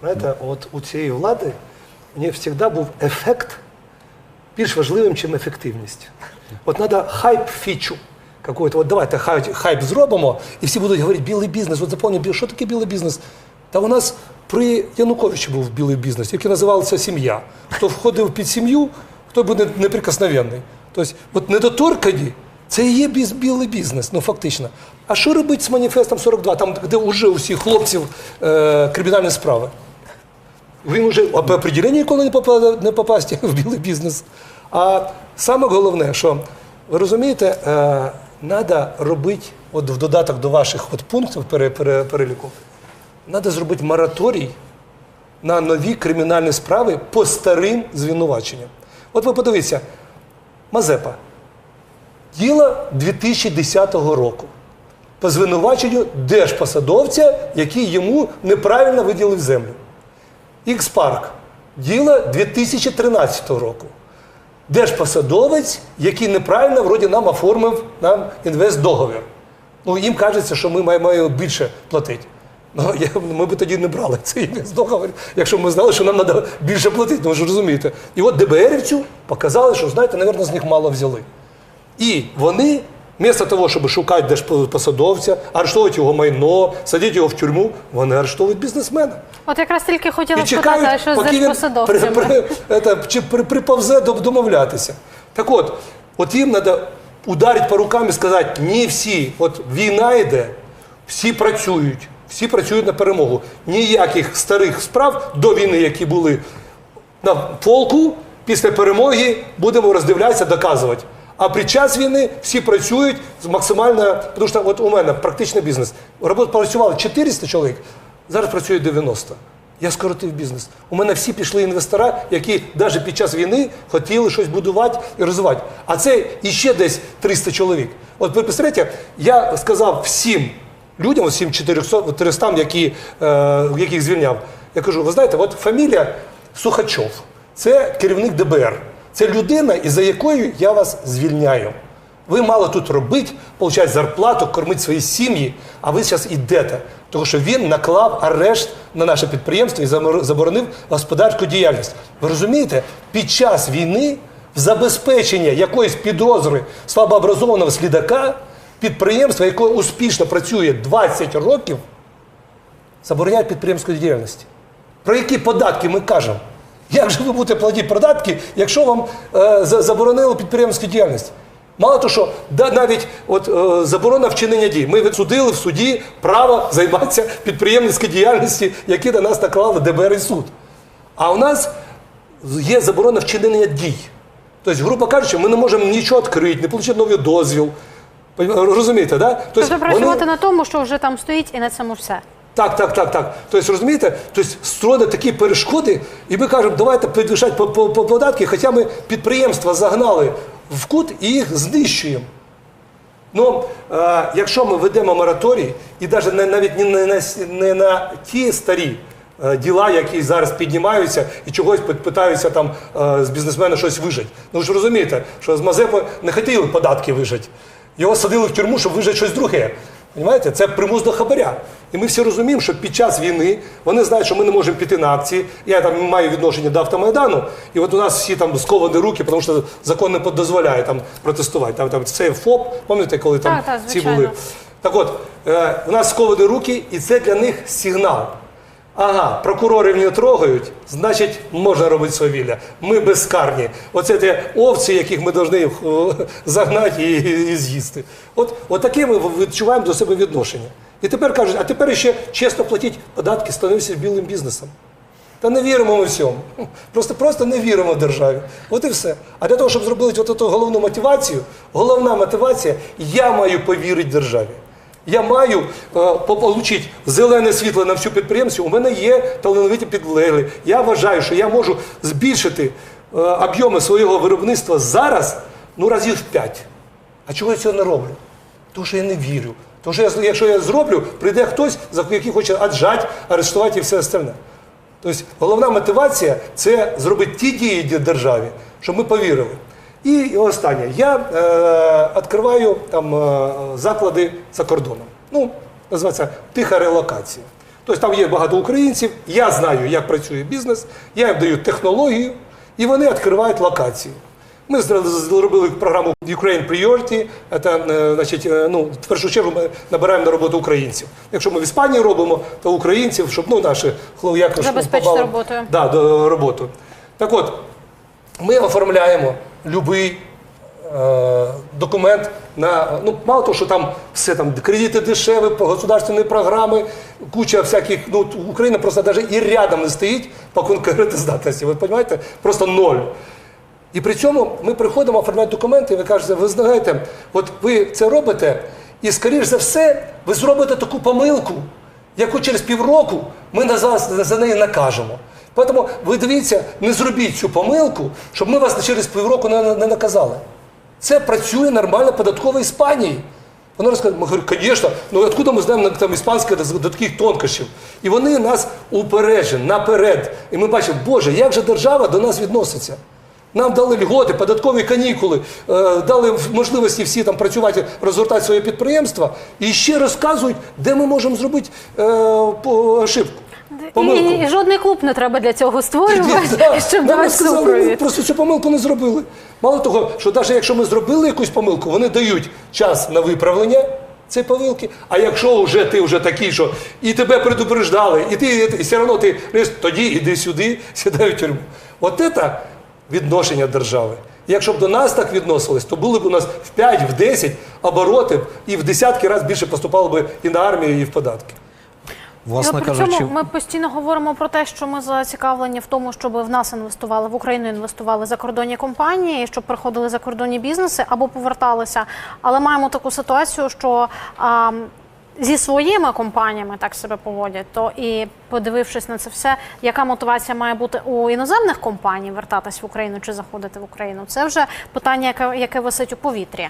Знаєте, от у цієї влади мені завжди був ефект більш важливим, ніж ефективність. От треба хайп-фічу. Какой-то, от давайте хайп, хайп зробимо, і всі будуть говорити білий бізнес. От запам'ятайте, що таке білий бізнес? Та у нас при Януковичі був білий бізнес, який називався сім'я. Хто входив під сім'ю, хто буде неприкосновенний. Тобто, от недоторкані це і є біз, білий бізнес, ну фактично. А що робити з маніфестом 42, там, де вже у всіх хлопців е, кримінальні справи? Він уже по определенню ніколи не попаде не попасти в білий бізнес. А саме головне, що ви розумієте, треба робити, от в додаток до ваших от пунктів пере, пере, переліку, треба зробити мораторій на нові кримінальні справи по старим звинуваченням. От ви подивіться, Мазепа. Діло 2010 року. По звинуваченню держпосадовця, який йому неправильно виділив землю. Ікс-парк. Діло 2013 року. Держпосадовець, який неправильно вроді нам оформив нам інвестдоговір. Ну, їм кажеться, що ми маємо більше платити. Ну, я, ми б тоді не брали цей інвестдоговір, якщо б ми знали, що нам треба більше платити. Ну, ви ж розумієте. І от ДБРівцю показали, що, знаєте, напевно, з них мало взяли. І вони, вместо того, щоб шукати держпосадовця, арештовувати його майно, садити його в тюрму, вони арештовують бізнесмена. От якраз тільки хотіла І спитати, що з при, держпосадовцями? при, чи при, приповзе домовлятися. Так от, от їм треба ударити по рукам і сказати, ні всі, от війна йде, всі працюють, всі працюють на перемогу. Ніяких старих справ до війни, які були на полку, після перемоги будемо роздивлятися, доказувати. А під час війни всі працюють максимально, тому що от у мене практичний бізнес. Робот працювало 400 чоловік, зараз працює 90. Я скоротив бізнес. У мене всі пішли інвестора, які навіть під час війни хотіли щось будувати і розвивати. А це іще десь 300 чоловік. От ви представляєте, я сказав всім людям, всім 400, 400 які, е, яких звільняв, я кажу, ви знаєте, от фамілія Сухачов, це керівник ДБР. Це людина, із-за якою я вас звільняю. Ви мали тут робити, отримати зарплату, кормити свої сім'ї, а ви зараз йдете. Тому що він наклав арешт на наше підприємство і заборонив господарську діяльність. Ви розумієте, під час війни в забезпечення якоїсь підозри слабообразованого слідака підприємство, яке успішно працює 20 років, забороняє підприємську діяльність. Про які податки ми кажемо? Як же ви будете платити податки, якщо вам е, заборонили підприємську діяльність? Мало того, що да, навіть от, е, заборона вчинення дій. Ми відсудили в суді право займатися підприємницькою діяльністю, які на нас наклали ДБР і суд. А у нас є заборона вчинення дій. Тобто, грубо кажучи, ми не можемо нічого відкрити, не отримати новий дозвіл. Розумієте, да? Тобто працювати на тому, що вже там стоїть, і на цьому все. Так, так, так, так. Тобто, розумієте, тобто строїли такі перешкоди, і ми кажемо, давайте підвищати по, по, по податки, хоча ми підприємства загнали в кут і їх знищуємо. Ну, е, якщо ми ведемо мораторій, і навіть не, навіть не, не, на, не на ті старі е, діла, які зараз піднімаються і чогось питаються там е, з бізнесмена щось вижити. Ну ви ж розумієте, що з Мазепи не хотіли податки вижити. Його садили в тюрму, щоб вижити щось друге. Понимаєте? Це примус до хабаря. І ми всі розуміємо, що під час війни вони знають, що ми не можемо піти на акції. Я там маю відношення до автомайдану, і от у нас всі там сковані руки, тому що закон не дозволяє там протестувати. Там, там це ФОП, пам'ятаєте, коли там та, та, ці були. Так от, е, у нас сковані руки, і це для них сигнал. Ага, прокурорів не трогають, значить, можна робити свавілля. Ми безкарні. Оце ті овці, яких ми повинні загнати і, і, і з'їсти. От, от таке ми відчуваємо до себе відношення. І тепер кажуть, а тепер ще чесно платіть податки, становися білим бізнесом. Та не віримо ми всьому. Просто, просто не віримо в державі. От і все. А для того, щоб зробити от эту головну мотивацію, головна мотивація, я маю повірити державі. Я маю е, отримати зелене світло на всю підприємство. У мене є талановиті підлеглі. Я вважаю, що я можу збільшити е, об'єми свого виробництва зараз ну, разів в 5. А чого я цього не роблю? Тому що я не вірю. Тому що якщо я зроблю, прийде хтось, за який хоче аджать, арештувати і все остальне. Тобто головна мотивація це зробити ті дії для державі, щоб ми повірили. І останнє. Я е, відкриваю там е, заклади за кордоном. Ну, називається тиха релокація. Тобто там є багато українців, я знаю, як працює бізнес, я їм даю технологію, і вони відкривають локації. Ми зробили програму Ukraine Priority. Це, е, значить, е, ну, в першу чергу ми набираємо на роботу українців. Якщо ми в Іспанії робимо, то українців, щоб ну, наші хлоп'яки Забезпечити роботою. Да, роботу. Так от, ми оформляємо будь-який е, документ на ну мало того, що там все там кредити дешеві, государственні програми, куча всяких. Ну Україна просто навіть і рядом не стоїть по конкурентоздатності. Ви розумієте? Просто ноль. І при цьому ми приходимо оформляти документи, і ви кажете, ви знаєте, от ви це робите, і скоріш за все, ви зробите таку помилку, яку через півроку ми на вас за неї накажемо. Тому ви дивіться, не зробіть цю помилку, щоб ми вас через півроку не, не наказали. Це працює нормально податкова Іспанії. Вона розказує, ми говоримо, звісно, ну откуда ми знаємо там іспанське до, до таких тонкощів? І вони нас упереджені, наперед. І ми бачимо, Боже, як же держава до нас відноситься? Нам дали льготи, податкові канікули, е, дали можливості всі там працювати, розгортати своє підприємство і ще розказують, де ми можемо зробити е, ошибку. Помилку. і, і жодний клуб не треба для цього створювати, щоб давати сказали, ми просто цю помилку не зробили. Мало того, що навіть якщо ми зробили якусь помилку, вони дають час на виправлення цієї помилки. А якщо вже ти вже такий, що і тебе предупреждали, і ти і все одно ти тоді іди сюди, сідай в тюрму. От це відношення держави. Якщо б до нас так відносились, то були б у нас в 5, в 10 обороти і в десятки разів більше поступало б і на армію, і в податки. Власне кажучи, ми постійно говоримо про те, що ми зацікавлені в тому, щоб в нас інвестували в Україну, інвестували закордонні компанії, щоб приходили закордонні бізнеси або поверталися. Але маємо таку ситуацію, що а, зі своїми компаніями так себе поводять, то і подивившись на це все, яка мотивація має бути у іноземних компаній вертатись в Україну чи заходити в Україну, це вже питання, яке, яке висить у повітрі.